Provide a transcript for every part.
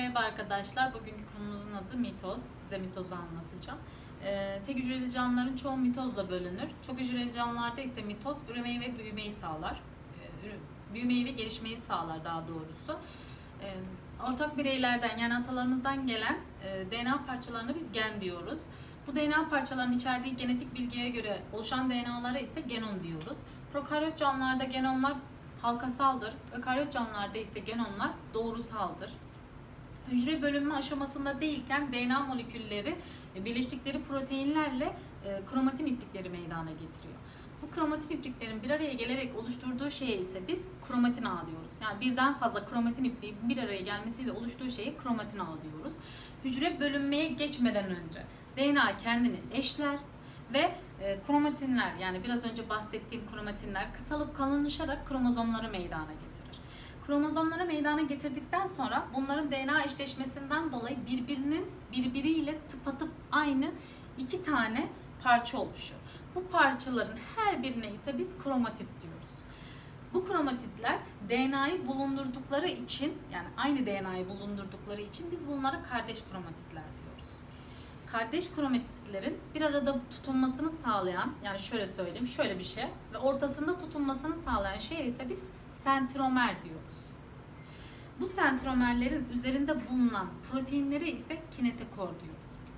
Merhaba arkadaşlar. Bugünkü konumuzun adı mitoz. Size mitozu anlatacağım. Ee, tek hücreli canlıların çoğu mitozla bölünür. Çok hücreli canlılarda ise mitoz üremeyi ve büyümeyi sağlar. Ee, büyümeyi ve gelişmeyi sağlar daha doğrusu. Ee, ortak bireylerden yani atalarımızdan gelen e, DNA parçalarına biz gen diyoruz. Bu DNA parçalarının içerdiği genetik bilgiye göre oluşan DNA'lara ise genom diyoruz. Prokaryot canlılarda genomlar halkasaldır. Ökaryot canlılarda ise genomlar doğrusaldır. Hücre bölünme aşamasında değilken DNA molekülleri e, birleştikleri proteinlerle e, kromatin iplikleri meydana getiriyor. Bu kromatin ipliklerin bir araya gelerek oluşturduğu şeye ise biz kromatin ağı diyoruz. Yani birden fazla kromatin ipliği bir araya gelmesiyle oluştuğu şeye kromatin ağı diyoruz. Hücre bölünmeye geçmeden önce DNA kendini eşler ve e, kromatinler yani biraz önce bahsettiğim kromatinler kısalıp kalınlaşarak kromozomları meydana getirir. Kromozomları meydana getirdikten sonra bunların DNA eşleşmesinden dolayı birbirinin birbiriyle tıpatıp aynı iki tane parça oluşur. Bu parçaların her birine ise biz kromatit diyoruz. Bu kromatitler DNA'yı bulundurdukları için yani aynı DNA'yı bulundurdukları için biz bunlara kardeş kromatitler diyoruz. Kardeş kromatitlerin bir arada tutunmasını sağlayan yani şöyle söyleyeyim şöyle bir şey ve ortasında tutunmasını sağlayan şeye ise biz sentromer diyoruz. Bu sentromerlerin üzerinde bulunan proteinlere ise kinetikor diyoruz biz.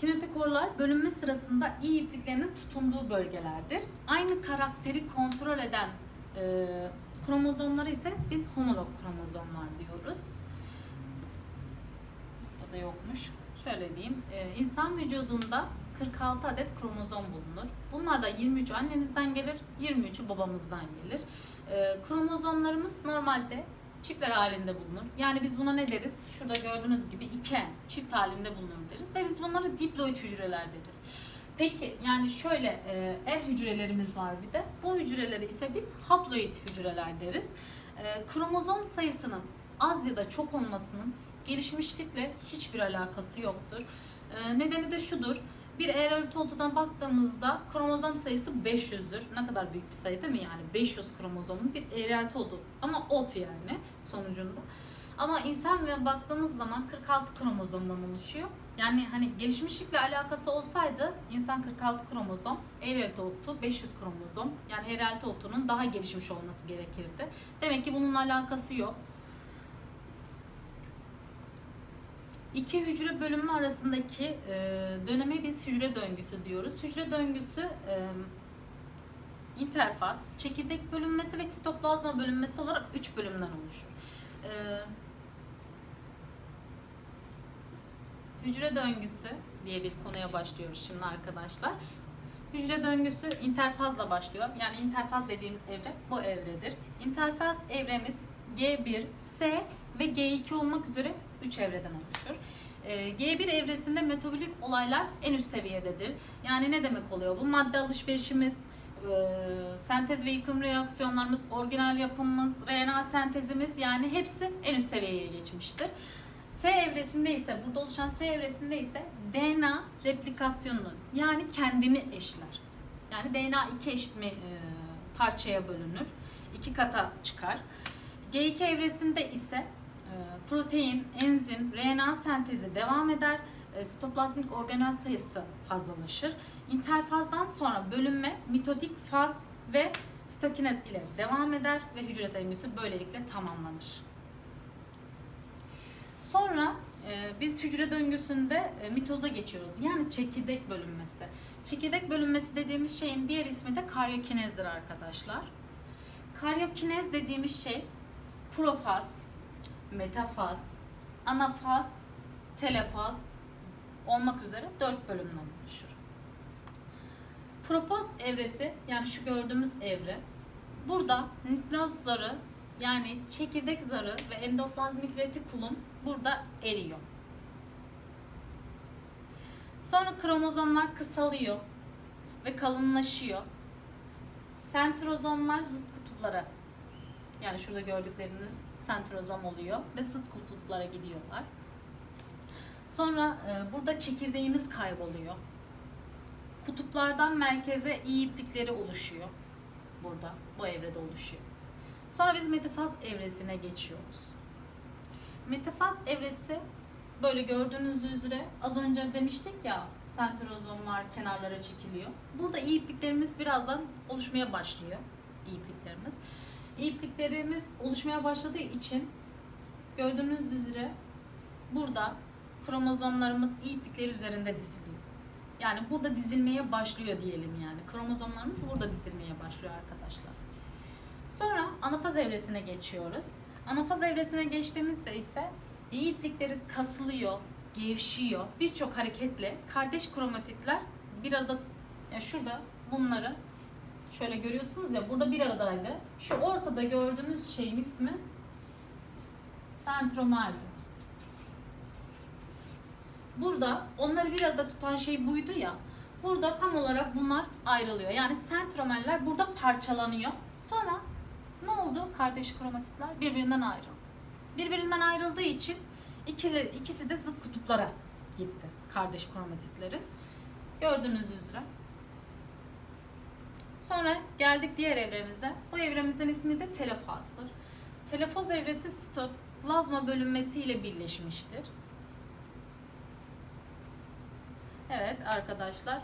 Kinetokorlar bölünme sırasında iyi ipliklerinin tutunduğu bölgelerdir. Aynı karakteri kontrol eden e, kromozomlara ise biz homolog kromozomlar diyoruz. Burada da yokmuş. Şöyle diyeyim. e, insan vücudunda 46 adet kromozom bulunur. Bunlardan 23 annemizden gelir, 23'ü babamızdan gelir. E, kromozomlarımız normalde çiftler halinde bulunur. Yani biz buna ne deriz? Şurada gördüğünüz gibi iken çift halinde bulunur deriz ve biz bunlara diploid hücreler deriz. Peki yani şöyle e, el hücrelerimiz var bir de. Bu hücreleri ise biz haploid hücreler deriz. E, kromozom sayısının az ya da çok olmasının gelişmişlikle hiçbir alakası yoktur. E, nedeni de şudur. Bir eğrelti olduğundan baktığımızda kromozom sayısı 500'dür. Ne kadar büyük bir sayı değil mi? Yani 500 kromozomlu bir eğrelti oldu. Ama ot yani sonucunda. Ama insan ve baktığımız zaman 46 kromozomdan oluşuyor. Yani hani gelişmişlikle alakası olsaydı insan 46 kromozom, eğrelti otu 500 kromozom. Yani eğrelti otunun daha gelişmiş olması gerekirdi. Demek ki bunun alakası yok. İki hücre bölünme arasındaki e, döneme biz hücre döngüsü diyoruz. Hücre döngüsü e, interfaz, çekirdek bölünmesi ve sitoplazma bölünmesi olarak üç bölümden oluşur. E, hücre döngüsü diye bir konuya başlıyoruz şimdi arkadaşlar. Hücre döngüsü interfazla başlıyor. Yani interfaz dediğimiz evre bu evredir. İnterfaz evremiz G1, S ve G2 olmak üzere 3 evreden oluşur. Ee, G1 evresinde metabolik olaylar en üst seviyededir. Yani ne demek oluyor bu? Madde alışverişimiz, e, sentez ve yıkım reaksiyonlarımız, orijinal yapımımız, RNA sentezimiz yani hepsi en üst seviyeye geçmiştir. S evresinde ise burada oluşan S evresinde ise DNA replikasyonunu yani kendini eşler. Yani DNA iki eşit mi- e, parçaya bölünür. iki kata çıkar. G2 evresinde ise protein, enzim, RNA sentezi devam eder. E, Sitoplazmik organel sayısı fazlalaşır. İnterfazdan sonra bölünme, mitotik faz ve sitokinez ile devam eder ve hücre döngüsü böylelikle tamamlanır. Sonra e, biz hücre döngüsünde e, mitoza geçiyoruz. Yani çekirdek bölünmesi. Çekirdek bölünmesi dediğimiz şeyin diğer ismi de karyokinezdir arkadaşlar. Karyokinez dediğimiz şey profaz, metafaz, anafaz, telefaz olmak üzere dört bölümden oluşur. Profaz evresi yani şu gördüğümüz evre burada nükleus zarı yani çekirdek zarı ve endoplazmik retikulum burada eriyor. Sonra kromozomlar kısalıyor ve kalınlaşıyor. Sentrozomlar zıt kutuplara yani şurada gördükleriniz sentrozom oluyor ve zıt kutuplara gidiyorlar. Sonra e, burada çekirdeğimiz kayboluyor. Kutuplardan merkeze iyi iplikleri oluşuyor. Burada bu evrede oluşuyor. Sonra biz metafaz evresine geçiyoruz. Metafaz evresi böyle gördüğünüz üzere az önce demiştik ya sentrozomlar kenarlara çekiliyor. Burada iyi ipliklerimiz birazdan oluşmaya başlıyor. İyi ipliklerimiz. İpliklerimiz oluşmaya başladığı için gördüğünüz üzere burada kromozomlarımız iplikleri üzerinde diziliyor. Yani burada dizilmeye başlıyor diyelim yani. Kromozomlarımız burada dizilmeye başlıyor arkadaşlar. Sonra anafaz evresine geçiyoruz. Anafaz evresine geçtiğimizde ise iplikleri kasılıyor, gevşiyor. Birçok hareketle kardeş kromatitler bir arada ya şurada bunları şöyle görüyorsunuz ya burada bir aradaydı. Şu ortada gördüğünüz şeyin ismi sentromerdi. Burada onları bir arada tutan şey buydu ya. Burada tam olarak bunlar ayrılıyor. Yani sentromerler burada parçalanıyor. Sonra ne oldu? Kardeş kromatitler birbirinden ayrıldı. Birbirinden ayrıldığı için ikili, ikisi de zıt kutuplara gitti. Kardeş kromatitleri. Gördüğünüz üzere. Sonra geldik diğer evremize. Bu evremizin ismi de telofazdır. Telofoz evresi sitoplazma bölünmesiyle birleşmiştir. Evet arkadaşlar.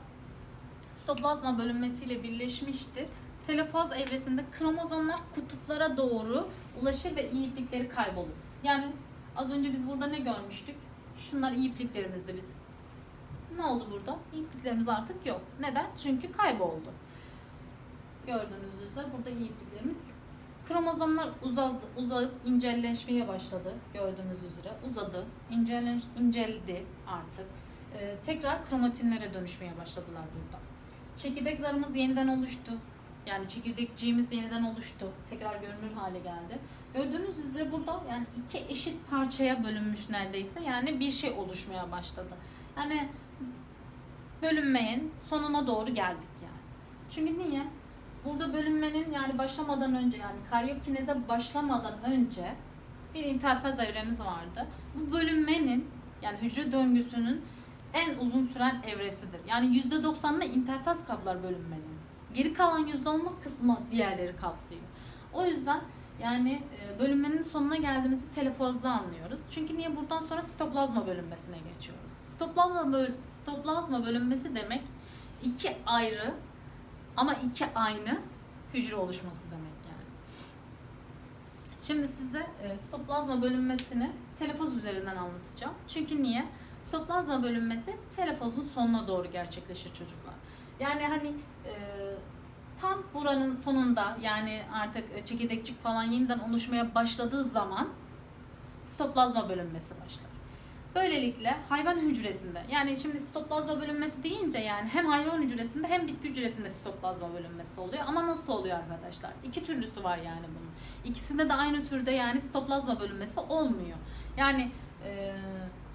Sitoplazma bölünmesiyle birleşmiştir. Telofaz evresinde kromozomlar kutuplara doğru ulaşır ve iyi iplikleri kaybolur. Yani az önce biz burada ne görmüştük? Şunlar iyi ipliklerimizdi bizim. Ne oldu burada? İpliklerimiz artık yok. Neden? Çünkü kayboldu. Gördüğünüz üzere burada iyi ipliklerimiz yok. Kromozomlar uzadı, uzayıp incelleşmeye başladı. Gördüğünüz üzere uzadı, incelen, inceldi artık. Ee, tekrar kromatinlere dönüşmeye başladılar burada. Çekirdek zarımız yeniden oluştu. Yani çekirdekciğimiz yeniden oluştu. Tekrar görünür hale geldi. Gördüğünüz üzere burada yani iki eşit parçaya bölünmüş neredeyse. Yani bir şey oluşmaya başladı. Yani bölünmeyin sonuna doğru geldik yani. Çünkü niye? Burada bölünmenin yani başlamadan önce yani karyokineze başlamadan önce bir interfaz evremiz vardı. Bu bölünmenin yani hücre döngüsünün en uzun süren evresidir. Yani %90'ını interfaz kaplar bölünmenin. Geri kalan %10'luk kısmı diğerleri kaplıyor. O yüzden yani e, bölünmenin sonuna geldiğimizi telefozda anlıyoruz. Çünkü niye buradan sonra sitoplazma bölünmesine geçiyoruz. Sitoplazma, böl sitoplazma bölünmesi demek iki ayrı ama iki aynı hücre oluşması demek yani. Şimdi size e, sitoplazma bölünmesini telefoz üzerinden anlatacağım. Çünkü niye? Sitoplazma bölünmesi telefozun sonuna doğru gerçekleşir çocuklar. Yani hani e, tam buranın sonunda yani artık çekirdekçik falan yeniden oluşmaya başladığı zaman sitoplazma bölünmesi başlar. Böylelikle hayvan hücresinde yani şimdi sitoplazma bölünmesi deyince yani hem hayvan hücresinde hem bitki hücresinde sitoplazma bölünmesi oluyor. Ama nasıl oluyor arkadaşlar? İki türlüsü var yani bunun. İkisinde de aynı türde yani sitoplazma bölünmesi olmuyor. Yani e,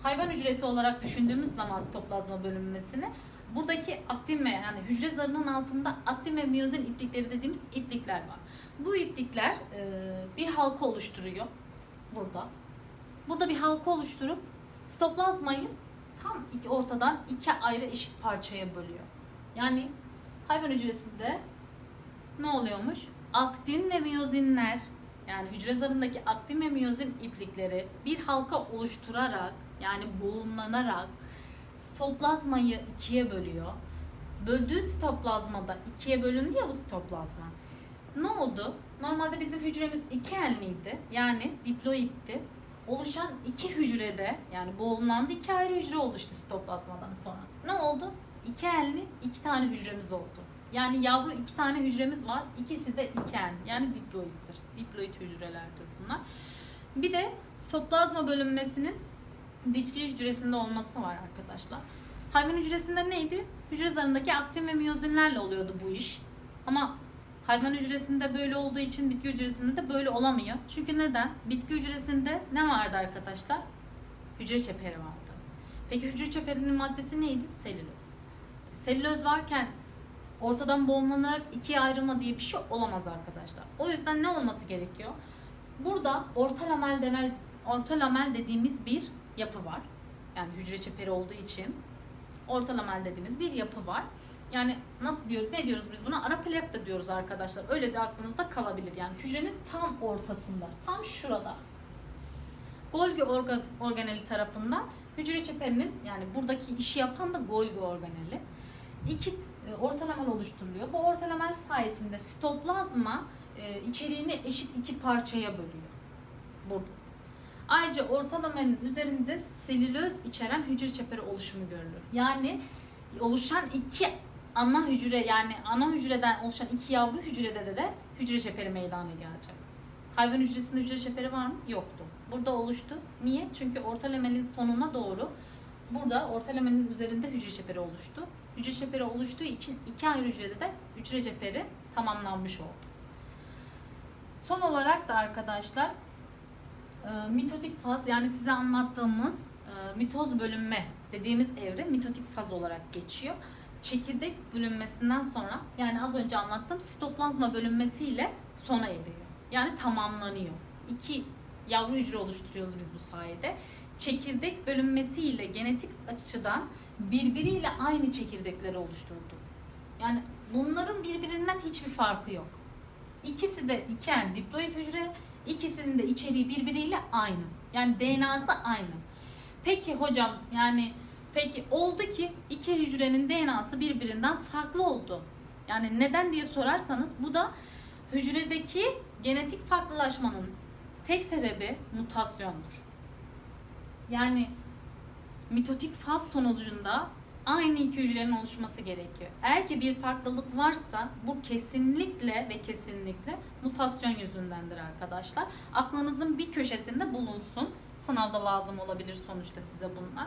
hayvan hücresi olarak düşündüğümüz zaman sitoplazma bölünmesini buradaki aktin ve yani hücre zarının altında aktin ve miyozin iplikleri dediğimiz iplikler var. Bu iplikler e, bir halka oluşturuyor burada. Burada bir halka oluşturup sitoplazmayı tam iki, ortadan iki ayrı eşit parçaya bölüyor. Yani hayvan hücresinde ne oluyormuş? Aktin ve miyozinler yani hücre zarındaki aktin ve miyozin iplikleri bir halka oluşturarak yani boğumlanarak sitoplazmayı ikiye bölüyor. Böldüğü sitoplazmada ikiye bölündü ya bu sitoplazma. Ne oldu? Normalde bizim hücremiz iki enliydi. Yani diploitti. Oluşan iki hücrede yani boğumlandı iki ayrı hücre oluştu sitoplazmadan sonra. Ne oldu? İki enli iki tane hücremiz oldu. Yani yavru iki tane hücremiz var. İkisi de iki en. Yani diploittir. Diploid hücrelerdir bunlar. Bir de sitoplazma bölünmesinin bitki hücresinde olması var arkadaşlar. Hayvan hücresinde neydi? Hücre zarındaki aktin ve miyozinlerle oluyordu bu iş. Ama hayvan hücresinde böyle olduğu için bitki hücresinde de böyle olamıyor. Çünkü neden? Bitki hücresinde ne vardı arkadaşlar? Hücre çeperi vardı. Peki hücre çeperinin maddesi neydi? Selüloz. Selüloz varken ortadan boğumlanarak ikiye ayrılma diye bir şey olamaz arkadaşlar. O yüzden ne olması gerekiyor? Burada orta lamel, demel, orta lamel dediğimiz bir yapı var. Yani hücre çeperi olduğu için orta lamel dediğimiz bir yapı var. Yani nasıl diyor, ne diyoruz biz buna? Ara da diyoruz arkadaşlar. Öyle de aklınızda kalabilir. Yani hücrenin tam ortasında, tam şurada. Golgi orga- organeli tarafından hücre çeperinin yani buradaki işi yapan da Golgi organeli. İki e, ortalamel oluşturuluyor. Bu ortalamel sayesinde sitoplazma e, içeriğini eşit iki parçaya bölüyor. Burada. Ayrıca ortalamanın üzerinde selüloz içeren hücre çeperi oluşumu görülür. Yani oluşan iki ana hücre yani ana hücreden oluşan iki yavru hücrede de, de hücre çeperi meydana gelecek. Hayvan hücresinde hücre çeperi var mı? Yoktu. Burada oluştu. Niye? Çünkü ortalamelin sonuna doğru burada ortalamelin üzerinde hücre çeperi oluştu. Hücre çeperi oluştuğu için iki ayrı hücrede de hücre çeperi tamamlanmış oldu. Son olarak da arkadaşlar e, mitotik faz yani size anlattığımız e, mitoz bölünme dediğimiz evre mitotik faz olarak geçiyor. Çekirdek bölünmesinden sonra yani az önce anlattığım sitoplazma bölünmesiyle sona eriyor. Yani tamamlanıyor. İki yavru hücre oluşturuyoruz biz bu sayede. Çekirdek bölünmesiyle genetik açıdan birbiriyle aynı çekirdekleri oluşturdu. Yani bunların birbirinden hiçbir farkı yok. İkisi de iken diploid hücre, ikisinin de içeriği birbiriyle aynı. Yani DNA'sı aynı. Peki hocam yani peki oldu ki iki hücrenin DNA'sı birbirinden farklı oldu. Yani neden diye sorarsanız bu da hücredeki genetik farklılaşmanın tek sebebi mutasyondur. Yani mitotik faz sonucunda aynı iki hücrenin oluşması gerekiyor. Eğer ki bir farklılık varsa bu kesinlikle ve kesinlikle mutasyon yüzündendir arkadaşlar. Aklınızın bir köşesinde bulunsun. Sınavda lazım olabilir sonuçta size bunlar.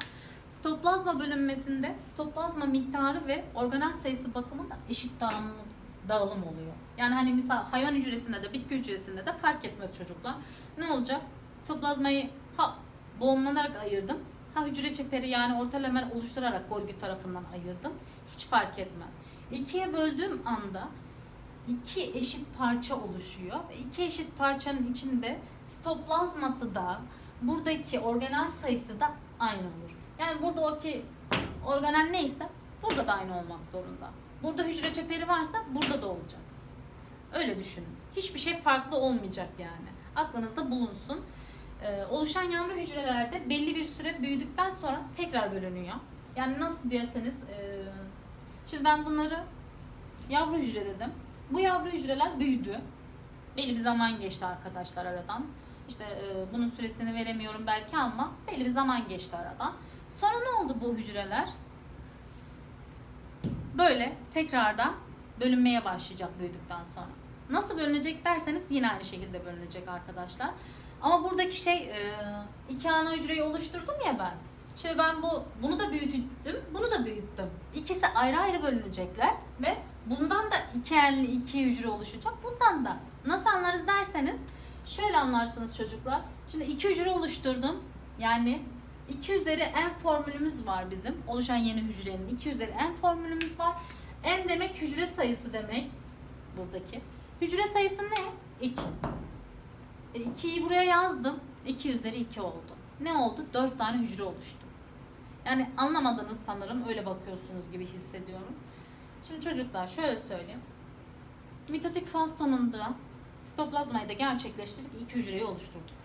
Sitoplazma bölünmesinde sitoplazma miktarı ve organel sayısı bakımından eşit dağılım, dağılım oluyor. Yani hani mesela hayvan hücresinde de bitki hücresinde de fark etmez çocuklar. Ne olacak? Sitoplazmayı ha boğumlanarak ayırdım. Ha hücre çeperi yani orta lemel oluşturarak Golgi tarafından ayırdım. Hiç fark etmez. İkiye böldüğüm anda iki eşit parça oluşuyor. Ve iki eşit parçanın içinde sitoplazması da buradaki organel sayısı da aynı olur. Yani burada o ki organel neyse burada da aynı olmak zorunda. Burada hücre çeperi varsa burada da olacak. Öyle düşünün. Hiçbir şey farklı olmayacak yani. Aklınızda bulunsun. Ee, oluşan yavru hücrelerde belli bir süre büyüdükten sonra tekrar bölünüyor. Yani nasıl diyerseniz, e, şimdi ben bunları yavru hücre dedim. Bu yavru hücreler büyüdü. Belli bir zaman geçti arkadaşlar aradan. İşte e, bunun süresini veremiyorum belki ama belli bir zaman geçti aradan. Sonra ne oldu bu hücreler? Böyle tekrardan bölünmeye başlayacak büyüdükten sonra. Nasıl bölünecek derseniz yine aynı şekilde bölünecek arkadaşlar. Ama buradaki şey e, iki ana hücreyi oluşturdum ya ben. Şimdi ben bu bunu da büyüttüm, bunu da büyüttüm. İkisi ayrı ayrı bölünecekler ve bundan da iki enli iki hücre oluşacak. Bundan da nasıl anlarız derseniz şöyle anlarsınız çocuklar. Şimdi iki hücre oluşturdum. Yani 2 üzeri n formülümüz var bizim. Oluşan yeni hücrenin 2 üzeri n formülümüz var. N demek hücre sayısı demek. Buradaki. Hücre sayısı ne? 2. E, 2'yi buraya yazdım. 2 üzeri 2 oldu. Ne oldu? 4 tane hücre oluştu. Yani anlamadınız sanırım. Öyle bakıyorsunuz gibi hissediyorum. Şimdi çocuklar şöyle söyleyeyim. Mitotik faz sonunda sitoplazmayı da gerçekleştirdik. 2 hücreyi oluşturduk.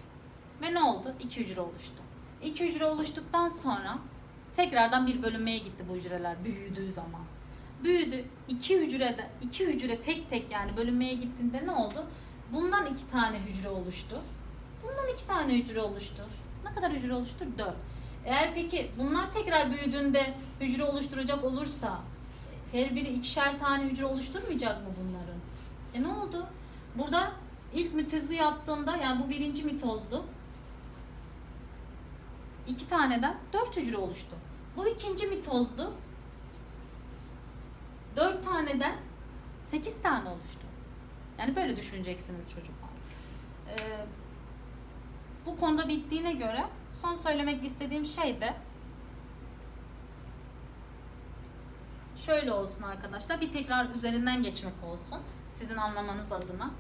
Ve ne oldu? 2 hücre oluştu. İki hücre oluştuktan sonra tekrardan bir bölünmeye gitti bu hücreler büyüdüğü zaman. Büyüdü. iki hücrede, iki hücre tek tek yani bölünmeye gittiğinde ne oldu? Bundan iki tane hücre oluştu. Bundan iki tane hücre oluştu. Ne kadar hücre oluştu? Dört. Eğer peki bunlar tekrar büyüdüğünde hücre oluşturacak olursa her biri ikişer tane hücre oluşturmayacak mı bunların? E ne oldu? Burada ilk mitozu yaptığında yani bu birinci mitozdu. İki taneden dört hücre oluştu. Bu ikinci mitozdu. Dört taneden sekiz tane oluştu. Yani böyle düşüneceksiniz çocuklar. Ee, bu konuda bittiğine göre son söylemek istediğim şey de şöyle olsun arkadaşlar. Bir tekrar üzerinden geçmek olsun. Sizin anlamanız adına.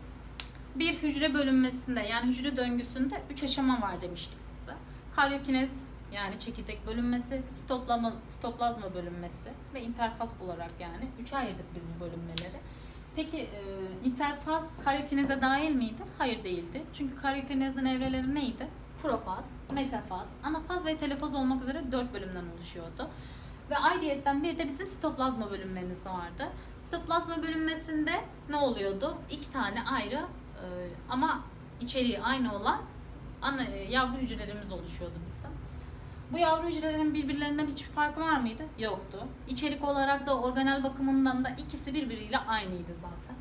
Bir hücre bölünmesinde yani hücre döngüsünde üç aşama var demiştik. Karyokinez yani çekirdek bölünmesi, stoplama, sitoplazma bölünmesi ve interfaz olarak yani üçe ayırdık biz bu bölünmeleri. Peki e, interfaz karyokineze dahil miydi? Hayır değildi. Çünkü karyokinezin evreleri neydi? profaz, metafaz, anafaz ve telefaz olmak üzere 4 bölümden oluşuyordu. Ve ayrıyetten bir de bizim sitoplazma bölünmemiz vardı. Sitoplazma bölünmesinde ne oluyordu? İki tane ayrı e, ama içeriği aynı olan ana, e, yavru hücrelerimiz oluşuyordu bizim. Bu yavru hücrelerin birbirlerinden hiçbir farkı var mıydı? Yoktu. İçerik olarak da organel bakımından da ikisi birbiriyle aynıydı zaten.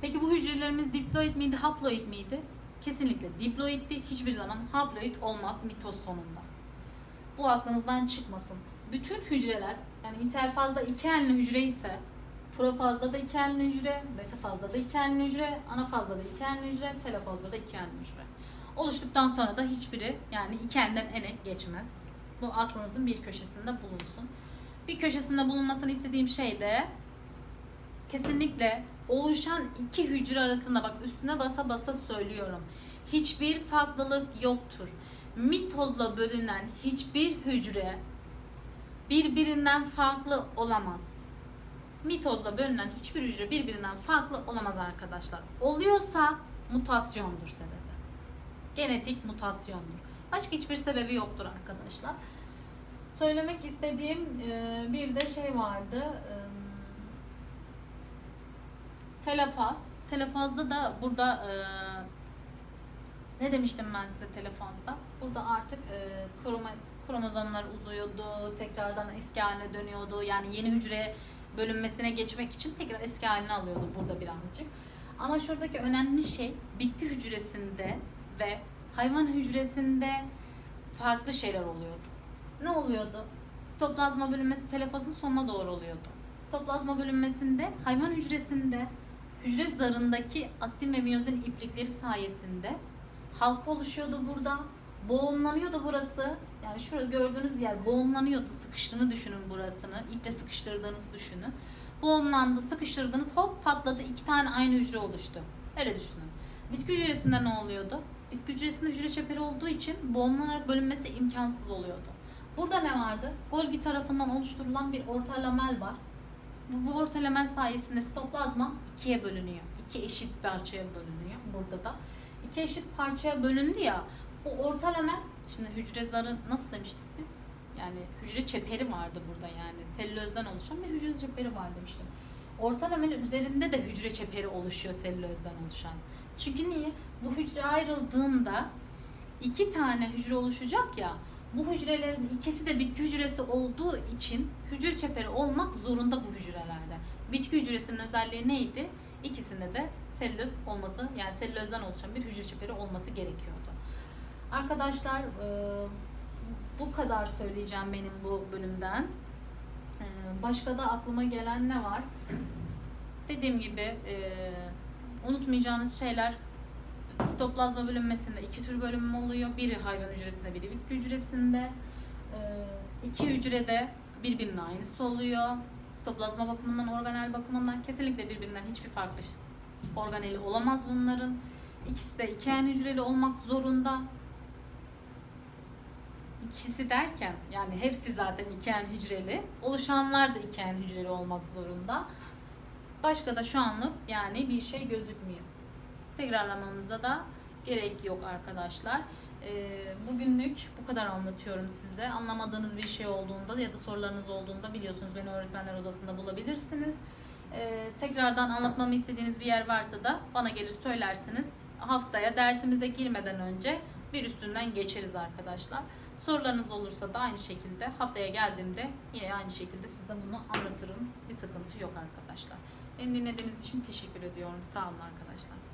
Peki bu hücrelerimiz diploid miydi, haploid miydi? Kesinlikle diploiddi. Hiçbir zaman haploid olmaz mitoz sonunda. Bu aklınızdan çıkmasın. Bütün hücreler yani interfazda iki enli hücre ise profazda da iki enli hücre, metafazda da iki enli hücre, anafazda da iki enli hücre, telefazda da iki enli hücre. Oluştuktan sonra da hiçbiri yani iki enden ene geçmez. Bu aklınızın bir köşesinde bulunsun. Bir köşesinde bulunmasını istediğim şey de kesinlikle oluşan iki hücre arasında bak üstüne basa basa söylüyorum. Hiçbir farklılık yoktur. Mitozla bölünen hiçbir hücre birbirinden farklı olamaz. Mitozla bölünen hiçbir hücre birbirinden farklı olamaz arkadaşlar. Oluyorsa mutasyondur sebebi. Genetik mutasyondur. Başka hiçbir sebebi yoktur arkadaşlar. Söylemek istediğim e, bir de şey vardı. E, telefaz. Telefazda da burada e, ne demiştim ben size telefazda? Burada artık kromozomlar uzuyordu, tekrardan eski haline dönüyordu. Yani yeni hücre bölünmesine geçmek için tekrar eski halini alıyordu burada birazcık. Ama şuradaki önemli şey bitki hücresinde ve hayvan hücresinde farklı şeyler oluyordu. Ne oluyordu? Sitoplazma bölünmesi telefazın sonuna doğru oluyordu. Sitoplazma bölünmesinde hayvan hücresinde hücre zarındaki aktin ve miyozin iplikleri sayesinde halka oluşuyordu burada. Boğumlanıyordu burası. Yani şurada gördüğünüz yer boğumlanıyordu. Sıkıştığını düşünün burasını. İple sıkıştırdığınızı düşünün. Boğumlandı, sıkıştırdınız hop patladı. iki tane aynı hücre oluştu. Öyle düşünün. Bitki hücresinde ne oluyordu? Hücresinde hücre çeperi olduğu için boğumlanarak bölünmesi imkansız oluyordu. Burada ne vardı? Golgi tarafından oluşturulan bir orta lamel var. Bu, bu orta lamel sayesinde sitoplazma ikiye bölünüyor. İki eşit parçaya bölünüyor burada da. İki eşit parçaya bölündü ya. Bu orta lamel, şimdi hücre zarı nasıl demiştik biz? Yani hücre çeperi vardı burada yani. Selülozdan oluşan bir hücre çeperi var demiştim. Orta lamelin üzerinde de hücre çeperi oluşuyor selülozdan oluşan. Çünkü niye? Bu hücre ayrıldığında iki tane hücre oluşacak ya. Bu hücrelerin ikisi de bitki hücresi olduğu için hücre çeperi olmak zorunda bu hücrelerde. Bitki hücresinin özelliği neydi? İkisinde de selüloz olması yani selülozdan oluşan bir hücre çeperi olması gerekiyordu. Arkadaşlar e, bu kadar söyleyeceğim benim bu bölümden. E, Başka da aklıma gelen ne var? Dediğim gibi e, unutmayacağınız şeyler sitoplazma bölünmesinde iki tür bölünme oluyor. Biri hayvan hücresinde, biri bitki hücresinde. Ee, iki hücrede birbirinin aynısı oluyor. Sitoplazma bakımından, organel bakımından kesinlikle birbirinden hiçbir farklı organeli olamaz bunların. İkisi de iki en hücreli olmak zorunda. İkisi derken yani hepsi zaten iki en hücreli. Oluşanlar da iki en hücreli olmak zorunda. Başka da şu anlık yani bir şey gözükmüyor tekrarlamamıza da gerek yok arkadaşlar. Ee, bugünlük bu kadar anlatıyorum size. Anlamadığınız bir şey olduğunda ya da sorularınız olduğunda biliyorsunuz beni öğretmenler odasında bulabilirsiniz. Ee, tekrardan anlatmamı istediğiniz bir yer varsa da bana gelir söylersiniz. Haftaya dersimize girmeden önce bir üstünden geçeriz arkadaşlar. Sorularınız olursa da aynı şekilde haftaya geldiğimde yine aynı şekilde size bunu anlatırım. Bir sıkıntı yok arkadaşlar. Beni dinlediğiniz için teşekkür ediyorum. Sağ olun arkadaşlar.